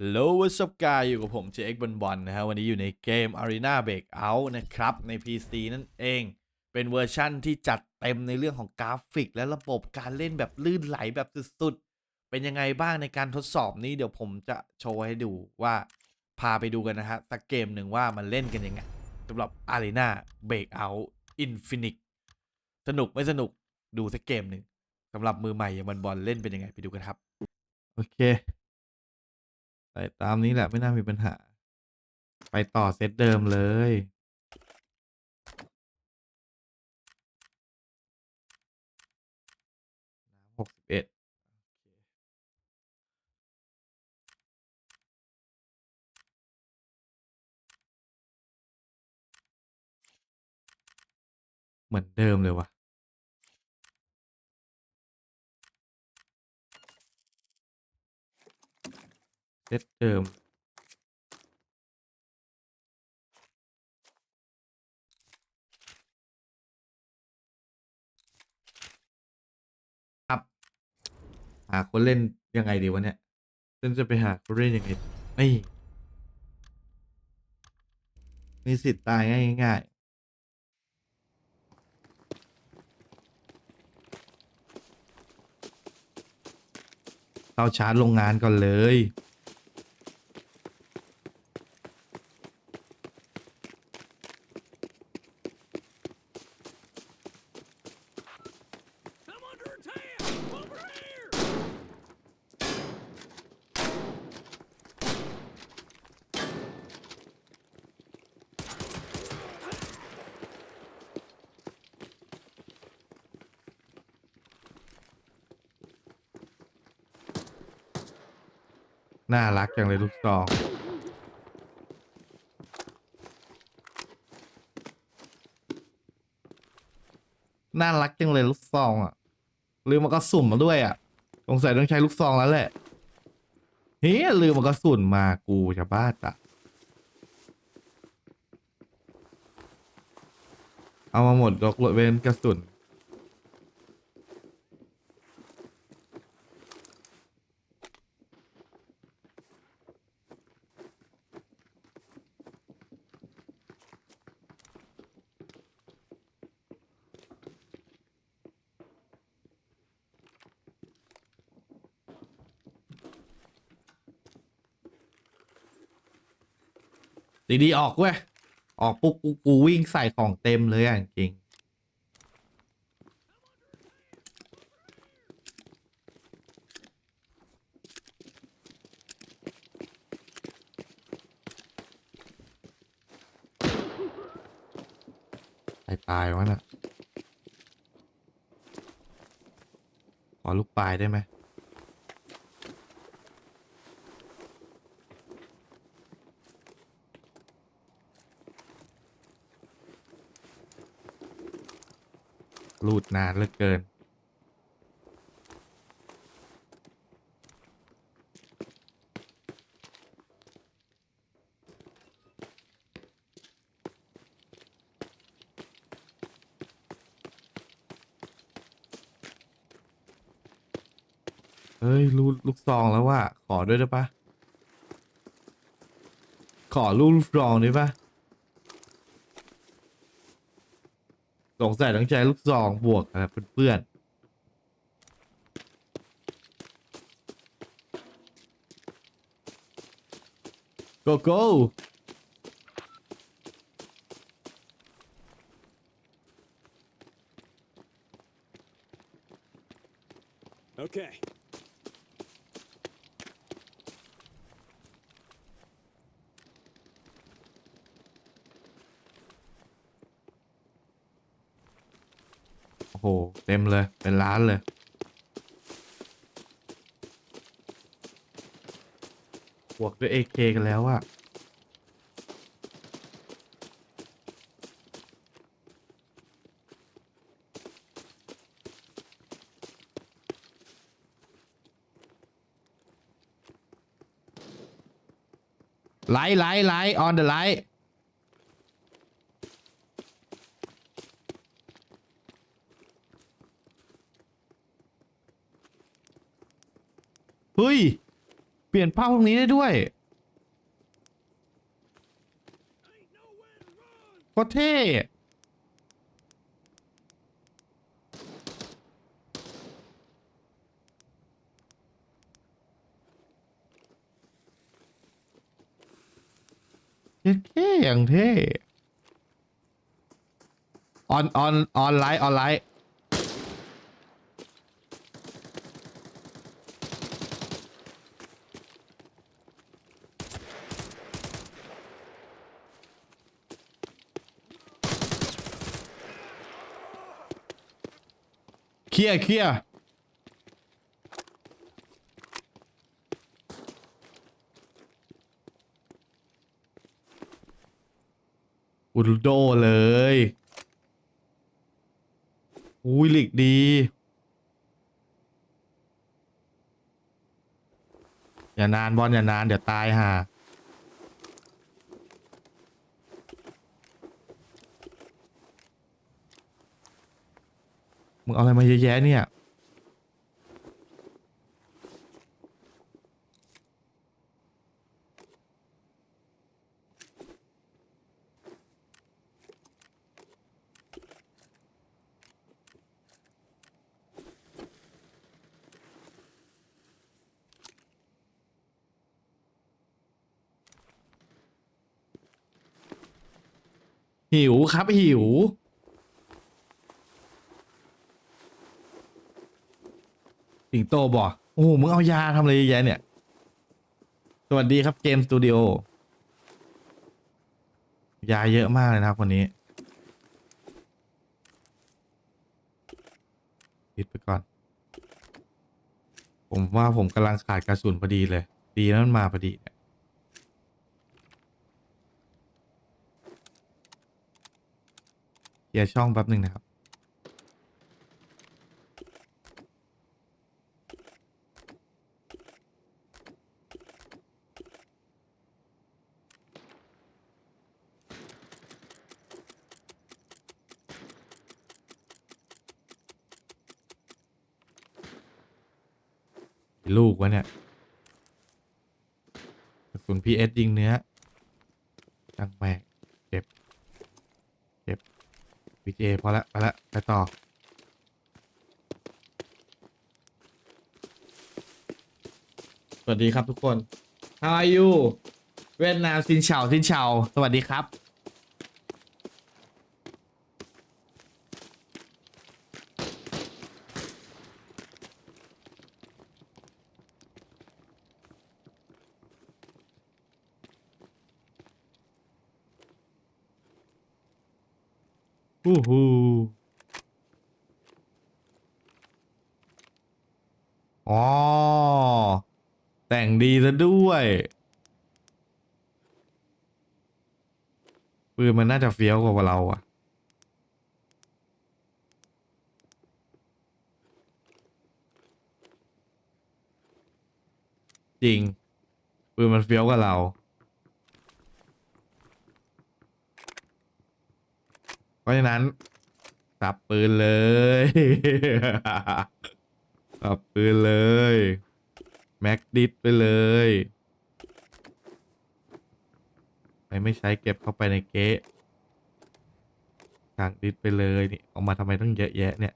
Hello what's up guy อยู่กับผม JX บอลบอลนะฮะวันนี้อยู่ในเกม Arena Breakout นะครับ ใน PC นั่นเอง เป็นเวอร์ชั่นที่จัดเต็มในเรื่องของกราฟิก และระบบการเล่นแบบลื่นไหลแบบสุดๆ เป็นยังไงบ้างในการทดสอบนี้เดี๋ยวผมจะโชว์ให้ดูว่าพาไปดูกันนะฮะสักเกมหนึ่งว่ามันเล่นกันยังไงสำหรับ Arena Breakout Infinite สนุกไม่สนุกดูสักเกมหนึ่งสำหรับมือใหม่อย่างบอลบอลเล่นเป็นยังไงไปดูกันครับ โอเค ใส่ตามนี้แหละไม่น่ามีปัญหา ไปต่อเซตเดิมเลย หกสิบเอ็ดเหมือนเดิมเลยว่ะ ซตเดิม ครับ หาคนเล่นยังไงดีวะเนี่ยฉันจะไปหาคนเล่นยังไงนี่มีสิทธิ์ตายง่ายง่ายๆเข้าชาร์จโรงงานก่อนเลย น่ารักจังเลยลูกซองน่ารักจังเลยลูกซองอะลืมมันก็สุ่มมาด้วยอะสงสัยต้องใช้ลูกซองแล้วแหละเฮ้ยลืมมันก็สุ่นมากูจะบ้าจ้ะเอามาหมดยกเว้นกระสุน ดีดีๆออกเว้ย ออกปุ๊บกูกูวิ่งใส่ของเต็มเลยอะจริงตายตายวะน่ะ ขอลูกปลายได้ไหม รู ดนานเหลือเกิน เฮ้ย รูดลูกซองแล้วว่า ขอด้วยได้ปะขอรูลูกซองได้ปะ สงสัยต้องใช้ลูกซองบวกนะเพื่อนๆ go go Okay. โอ้โหเต็มเลย เป็นล้านเลย บวกด้วย AK กันแล้วอะไลท์ไลท์ไลท์ on the light เฮ้ย ปลี่ยนเป้าตรงนี้ได้ด้วย Ain't nowhere to run. โคตรเท่เท่อย่างเท่ออนออนออนไลน์ออนไลน์ เคลียร์เคลียร์อุลโดเลย อุ้ยหลีกดี อย่านานบอลอย่านาน เดี๋ยวตายห่า มึงเอาอะไรมาเยอะแยะเนี่ย หิวครับหิว สิงโตบอกโอ้โหมึงเอายาทำอะไรเยอะแยะเนี่ย สวัสดีครับเกมสตูดิโอยาเยอะมากเลยนะครับวันนี้ปิดไปก่อน ผมว่าผมกำลังขาดกระสุนพอดีเลย ดีแล้นมาพอดีเนี่ยเคลียร์ช่องแป๊บหนึ่งนะครับ ลู กวะเนี่ยกระสุนพีเอสยิงเนื้อจังแมกเก็บเก็บพีเจพอละไปละไปต่อ สวัสดีครับทุกคน How are you เวียดนามซินเฉาซินเฉาสวัสดีครับ อู้หูอ๋อ แต่งดีซะด้วยปืนมันน่าจะเฟี้ยวกว่าเราอะจริงปืนมันเฟี้ยวกว่าเรา เพราะฉะนั้นสับปืนเลย สับปืนเลย แม็กดิสไปเลยไปไม่ใช้เก็บเข้าไปในเก๊ะทางดิสไปเลยนี่เอามาทำไมต้องเยอะแยะเนี่ย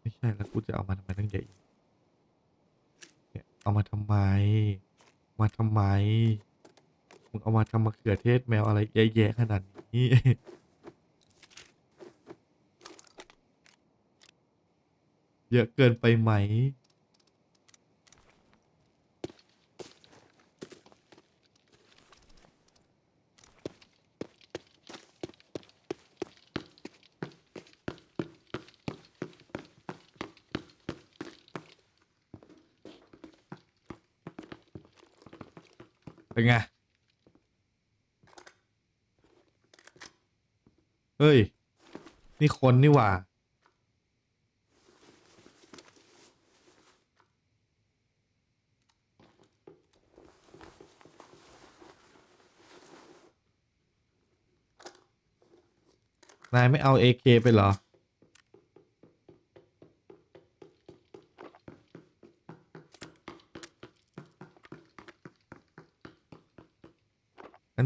ไม่ใช่แล้วกูจะเอามาทำไมต้องเยอะแยะเนี่ยเอามาทำไม มาทำไม มึงเอามาทำมะเขือเทศแมวอะไรแย่ๆขนาดนี้ เยอะเกินไปไหม เป็นไง เฮ้ย นี่คนนี่หว่า นายไม่เอา AK ไปเหรอ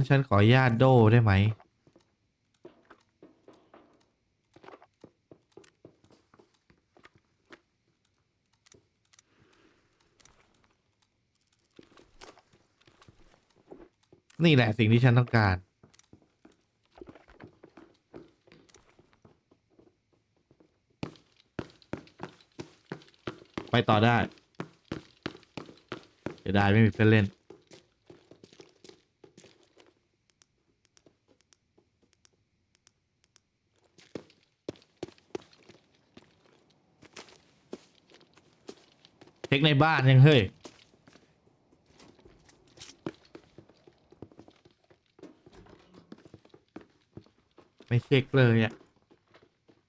ฉันขอญาตโดได้ไหม นี่แหละสิ่งที่ฉันต้องการ ไปต่อได้เสียดายไม่มีเพื่อนเล่น ช็คในบ้านยังเฮ้ยไม่เช็คเลยอะ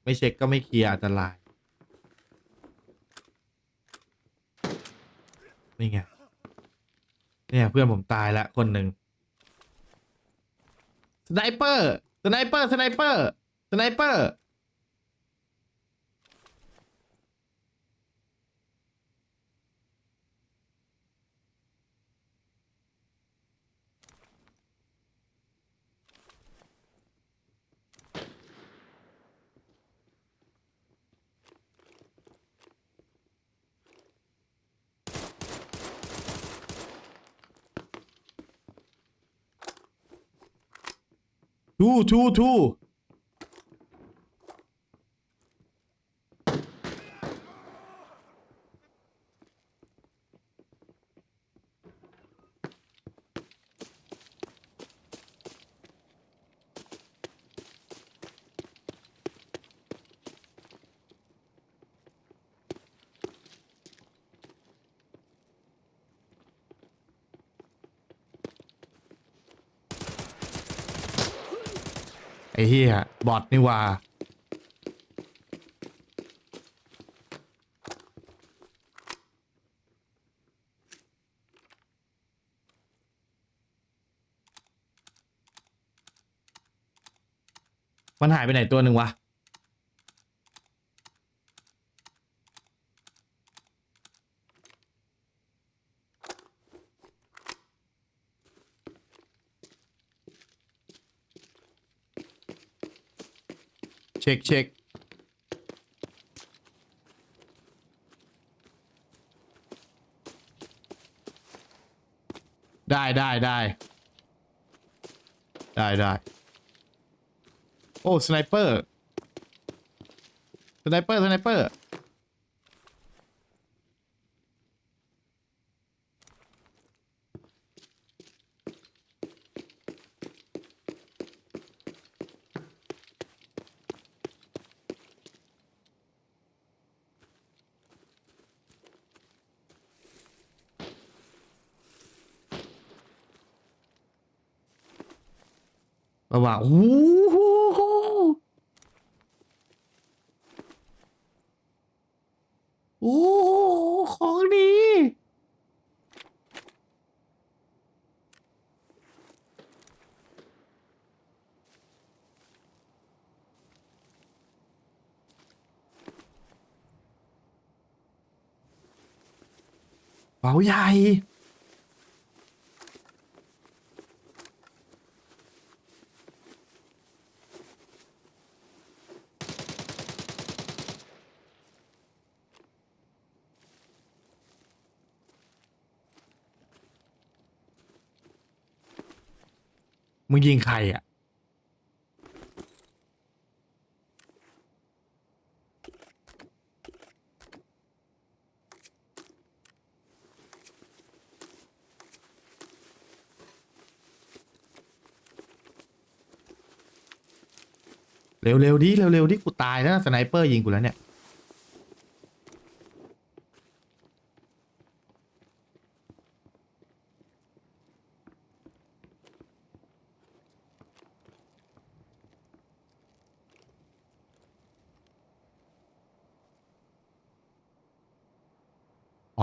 ไม่เช็คก็ไม่เคลียร์อันตราย นี่ไง เนี่ยเพื่อนผมตายละคนหนึ่งสไนเปอร์สไนเปอร์สไนเปอร์สไนเปอร์ ทูทูทู ไอ้เหี้ยบอทนี่ว่า มันหายไปไหนตัวหนึ่งวะ เช็คเช็คได้ได้ได้ได้ได้โอ้สไนเปอร์สไนเปอร์สไนเปอร์ โอ้โหโอ้โหของดีเป๋าใหญ่ มึงยิงใครอะ เร็วๆดิเร็วๆดิกูตายแล้วสไนเปอร์ยิงกูแล้วเนี่ย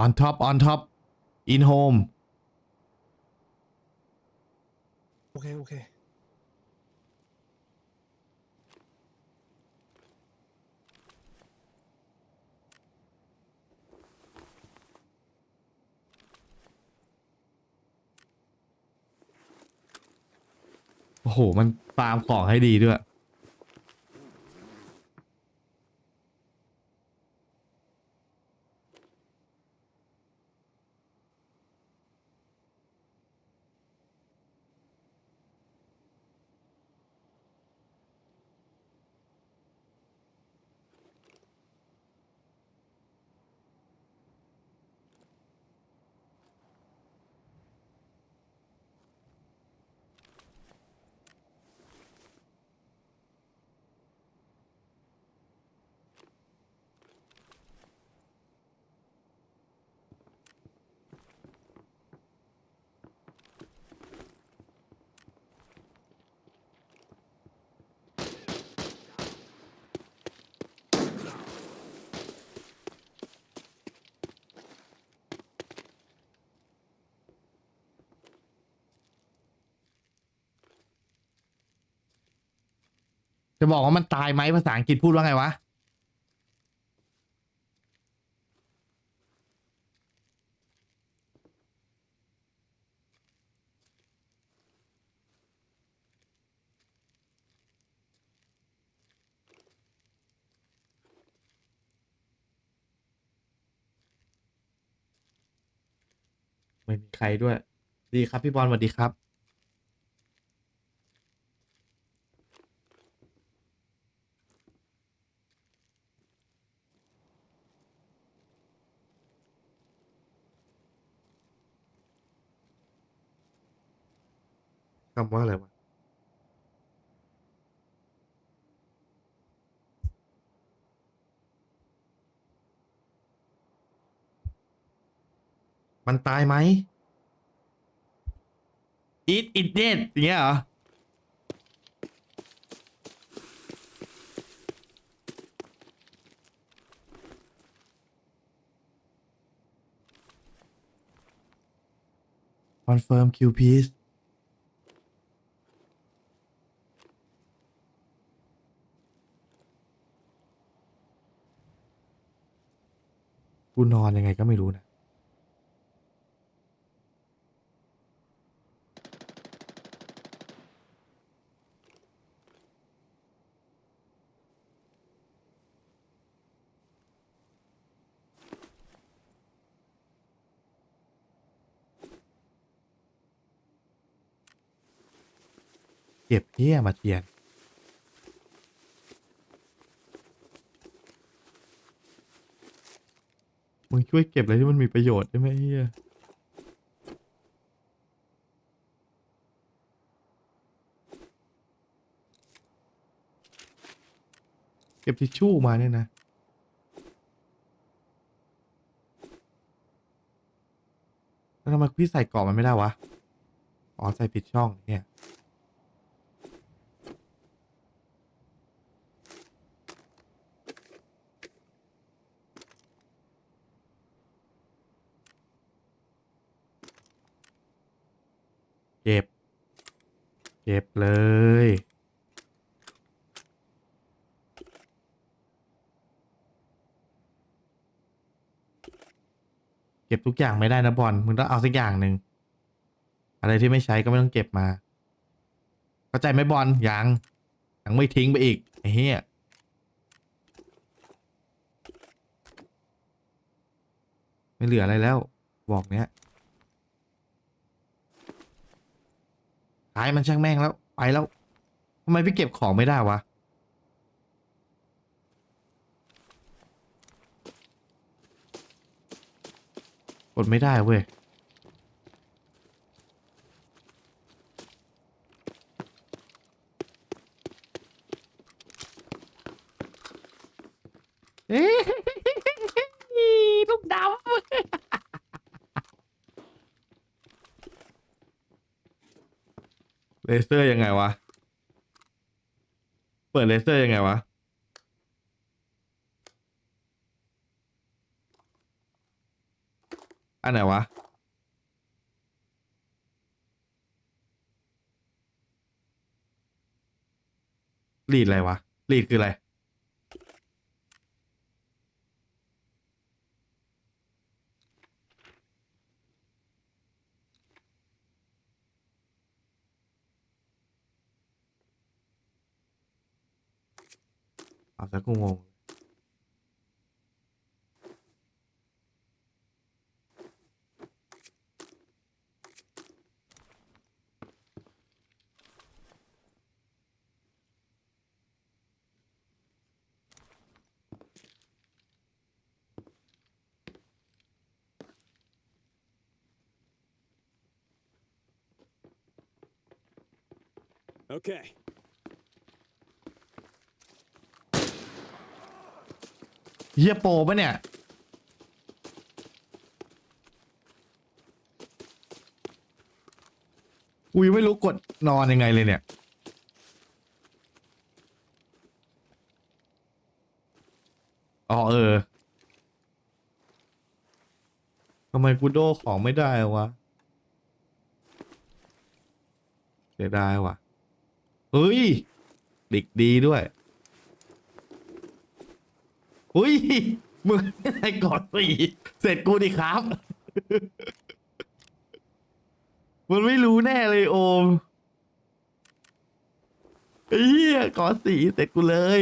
on top on top in home โอเค โอเคโโห มันฟาร์มของให้ดีด้วย จะบอกว่ามันตายไหมภาษาอังกฤษพูดว่าไงวะ ไม่มีใครด้วย ดีครับพี่บอลสวัสดีครับ คำว่าอะไรวะมันตายไหม eat it dead อย่างเงี้ยเหรอ confirm Q piece กูนอนยังไงก็ไม่รู้นะ เก็บเฮียมาเทียน งช่วยเก็บอะไรที่มันมีประโยชน์ได้ไหมเฮียเก็บทิชชู่มาเนี่ยนะ แล้วทำไมพี่ใส่กรอบมันไม่ได้วะ อ๋อ ใส่ผิดช่องเนี่ย เก็บ เก็บเลย เก็บทุกอย่างไม่ได้นะบอล มึงต้องเอาสักอย่างหนึ่ง อะไรที่ไม่ใช้ก็ไม่ต้องเก็บมา เข้าใจไหมบอล ยัง ยังไม่ทิ้งไปอีก ไอ้เหี้ยไม่เหลืออะไรแล้ว บอกเนี้ย ขายมันช่างแม่งแล้ว ไปแล้วทำไมพี่เก็บของไม่ได้วะ กดไม่ได้เว้ย เอ๊ะลูกดำ เลเซอร์ยังไงวะ เปิดเลเซอร์ยังไงวะ อันไหนวะ รีดอะไรวะ รีดคืออะไร เอาซะกูงง Okay. เฮียโปปะเนี่ย กูยังไม่รู้กดนอนยังไงเลยเนี่ย อ๋อเออ ทำไมกูโดของไม่ได้วะ เสียดายว่ะ เฮ้ยด็กดีด้วย อุ้ยมึงไอ้กอดสีเสร็จกูดิครับ มันไม่รู้แน่เลยโอมอ้เหี้ยกอดสีเสร็จกูเลย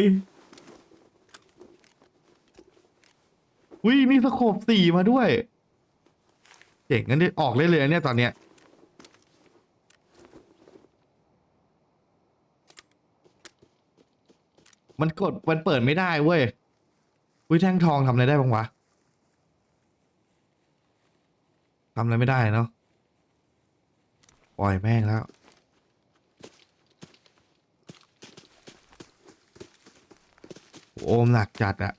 อุ้ยนี่สโคบสี่มาด้วยเจ๋งงั้นเดี๋ยวออกเลยเลยเนี่ยตอนเนี้ยมันกดมันเปิดไม่ได้เว้ย อุ้ยแท่งทองทำอะไรได้บ้างวะทำอะไรไม่ได้เนาะปล่อยแม่งแล้ว โอมหนักจัดอะ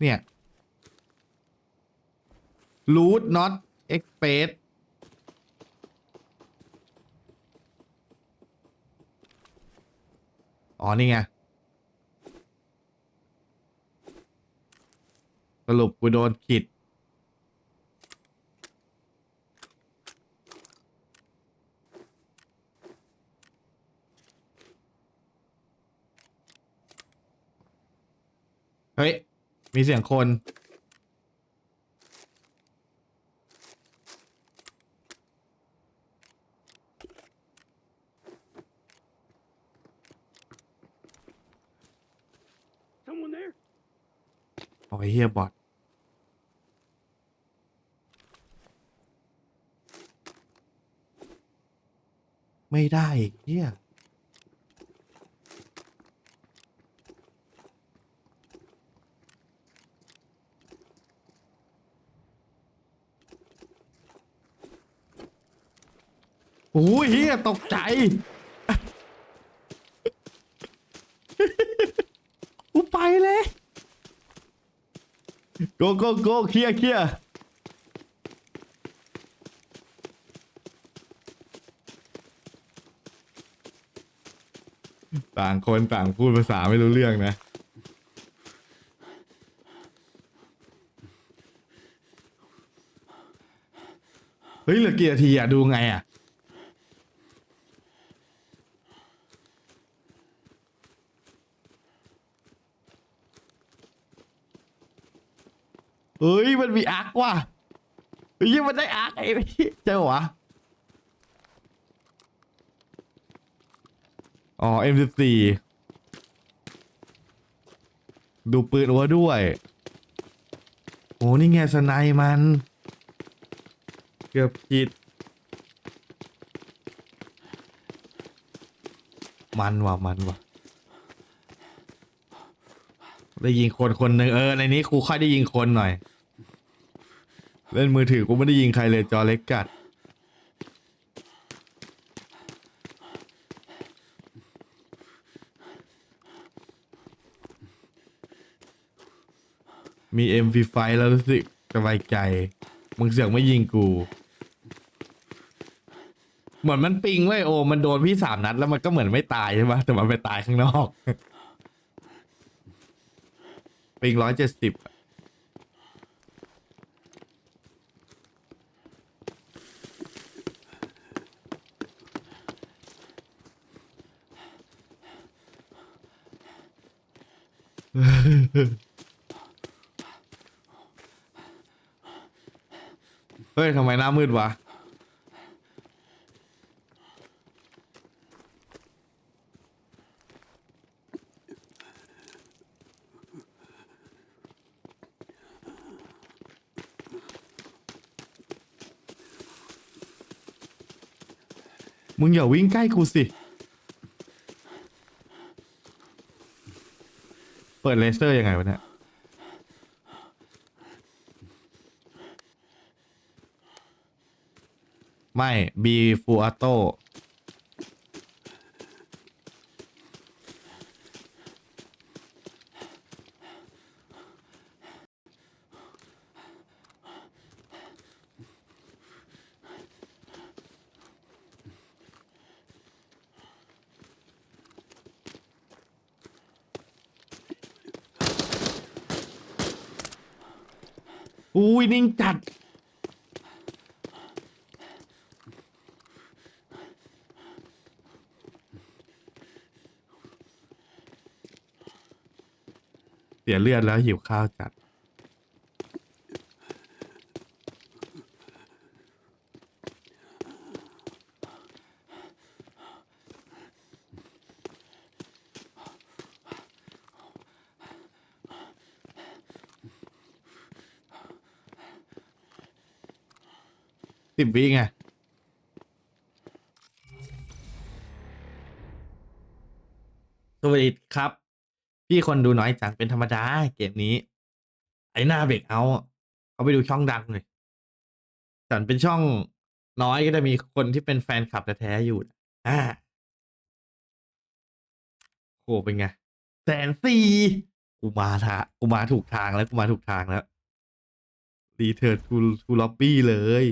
เนี่ย root not express อ๋อ อ๋อ นี่ไง สรุปกูโดนขิด เฮ้ย มีเสียงคน โอ้เฮียบอทไม่ได้อีกเฮียโอ้ยเฮียตกใจ กูไปเลย โกโกโกเคลียร์เคลียร์ต่างคนต่างพูดภาษาไม่รู้เรื่องนะ เฮ้ยเหลือกี่นาทีอะดูไงอะ เฮ้ยมันมีอาร์คว่ะเฮ้ยมันได้อาร์คไอ้พี่เจอวะอ๋อ M14 ดูปืนอัวด้วย โอ้นี่ไงสไนมัน เกือบผิด มันว่ะมันว่ะ ได้ยิงคนคนหนึ่งเออในนี้ครูค่อยได้ยิงคนหน่อย เล่นมือถือกูไม่ได้ยิงใครเลยจอเล็กจัด มี MP5 แล้วรู้สึกสบายใจ มึงเสือกไม่ยิงกู เหมือนมันปิงไว้ยโอมันโดนพี่สามนัดแล้วมันก็เหมือนไม่ตายใช่ปะแต่มันไปตายข้างนอก ปิงร้อยเจ็ดสิบเฮ้ยทำไมหน้ามืดวะ มึงอย่าวิ่งใกล้กูสิ เปิดเลเซอร์ยังไงวะเนี่ย ไม่ B Full Auto ยนิ่งจัด เสี ยเลือดแล้วหิวข้าวจัด สิบวิไง สวัสดีครับ พี่คนดูน้อยจังเป็นธรรมดาเกมนี้ ไอ้หน้าเบรกเอาเขาไปดูช่องดังเลยฉันเป็นช่องน้อยก็จะมีคนที่เป็นแฟนคลับแท้ๆอยู่อ่าโหเป็นไงแสนสี่กูมาทากูมาถูกทางแล้วกูมาถูกทางแล้วรีเทิร์นทูทูล็อบบี้เลย